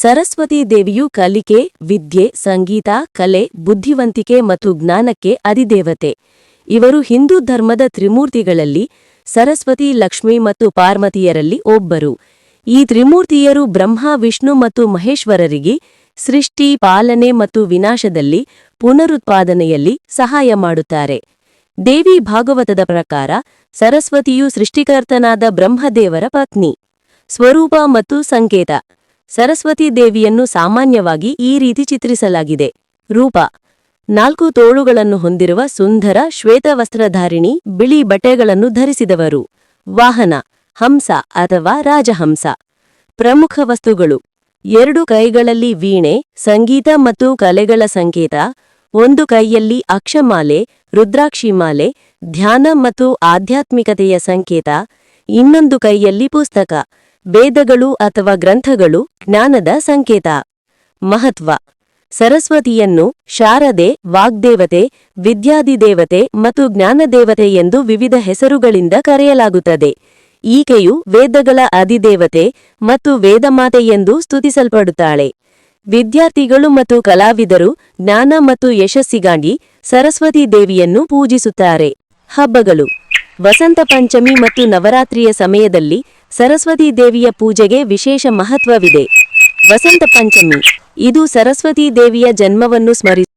ಸರಸ್ವತೀ ದೇವಿಯು ಕಲಿಕೆ, ವಿದ್ಯೆ, ಸಂಗೀತ, ಕಲೆ, ಬುದ್ಧಿವಂತಿಕೆ ಮತ್ತು ಜ್ಞಾನಕ್ಕೆ ಅಧಿದೇವತೆ. ಇವರು ಹಿಂದೂ ಧರ್ಮದ ತ್ರಿಮೂರ್ತಿಗಳಲ್ಲಿ ಸರಸ್ವತಿ, ಲಕ್ಷ್ಮಿ ಮತ್ತು ಪಾರ್ವತಿಯರಲ್ಲಿ ಒಬ್ಬರು. ಈ ತ್ರಿಮೂರ್ತಿಯರು ಬ್ರಹ್ಮ, ವಿಷ್ಣು ಮತ್ತು ಮಹೇಶ್ವರರಿಗೆ ಸೃಷ್ಟಿ, ಪಾಲನೆ ಮತ್ತು ವಿನಾಶದಲ್ಲಿ ಪುನರುತ್ಪಾದನೆಯಲ್ಲಿ ಸಹಾಯ ಮಾಡುತ್ತಾರೆ. ದೇವಿ ಭಾಗವತದ ಪ್ರಕಾರ ಸರಸ್ವತಿಯು ಸೃಷ್ಟಿಕರ್ತನಾದ ಬ್ರಹ್ಮದೇವರ ಪತ್ನಿ. ಸ್ವರೂಪ ಮತ್ತು ಸಂಕೇತ. ಸರಸ್ವತಿ ದೇವಿಯನ್ನು ಸಾಮಾನ್ಯವಾಗಿ ಈ ರೀತಿ ಚಿತ್ರಿಸಲಾಗಿದೆ. ರೂಪ. ನಾಲ್ಕು ತೋಳುಗಳನ್ನು ಹೊಂದಿರುವ ಸುಂದರ ಶ್ವೇತವಸ್ತ್ರಧಾರಿಣಿ ಬಿಳಿ ಬಟ್ಟೆಗಳನ್ನು ಧರಿಸಿದವರು. ವಾಹನ. ಹಂಸ ಅಥವಾ ರಾಜಹಂಸ. ಪ್ರಮುಖ ವಸ್ತುಗಳು. ಎರಡು ಕೈಗಳಲ್ಲಿ ವೀಣೆ, ಸಂಗೀತ ಮತ್ತು ಕಲೆಗಳ ಸಂಕೇತ. ಒಂದು ಕೈಯಲ್ಲಿ ಅಕ್ಷಮಾಲೆ, ರುದ್ರಾಕ್ಷಿಮಾಲೆ, ಧ್ಯಾನ ಮತ್ತು ಆಧ್ಯಾತ್ಮಿಕತೆಯ ಸಂಕೇತ. ಇನ್ನೊಂದು ಕೈಯಲ್ಲಿ ಪುಸ್ತಕ. ವೇದಗಳು ಅಥವಾ ಗ್ರಂಥಗಳು ಜ್ಞಾನದ ಸಂಕೇತ. ಮಹತ್ವ. ಸರಸ್ವತಿಯನ್ನು ಶಾರದೆ, ವಾಗ್ದೇವತೆ ವಿದ್ಯಾದಿದೇವತೆ ಮತ್ತು ಜ್ಞಾನದೇವತೆ ಎಂದು ವಿವಿಧ ಹೆಸರುಗಳಿಂದ ಕರೆಯಲಾಗುತ್ತದೆ. ಈಕೆಯು ವೇದಗಳ ಅಧಿದೇವತೆ ಮತ್ತು ವೇದಮಾತೆ ಎಂದು ಸ್ತುತಿಸಲ್ಪಡುತ್ತಾಳೆ. ವಿದ್ಯಾರ್ಥಿಗಳು ಮತ್ತು ಕಲಾವಿದರು ಜ್ಞಾನ ಮತ್ತು ಯಶಸ್ಸಿಗಾಗಿ ಸರಸ್ವತಿ ದೇವಿಯನ್ನು ಪೂಜಿಸುತ್ತಾರೆ. ಹಬ್ಬಗಳು. ವಸಂತ ಪಂಚಮಿ ಮತ್ತು ನವರಾತ್ರಿಯ ಸಮಯದಲ್ಲಿ ಸರಸ್ವತಿ ದೇವಿಯ ಪೂಜೆಗೆ ವಿಶೇಷ ಮಹತ್ವವಿದೆ. ವಸಂತ ಪಂಚಮಿ. ಇದು ಸರಸ್ವತಿ ದೇವಿಯ ಜನ್ಮವನ್ನು ಸ್ಮರಿಸುವ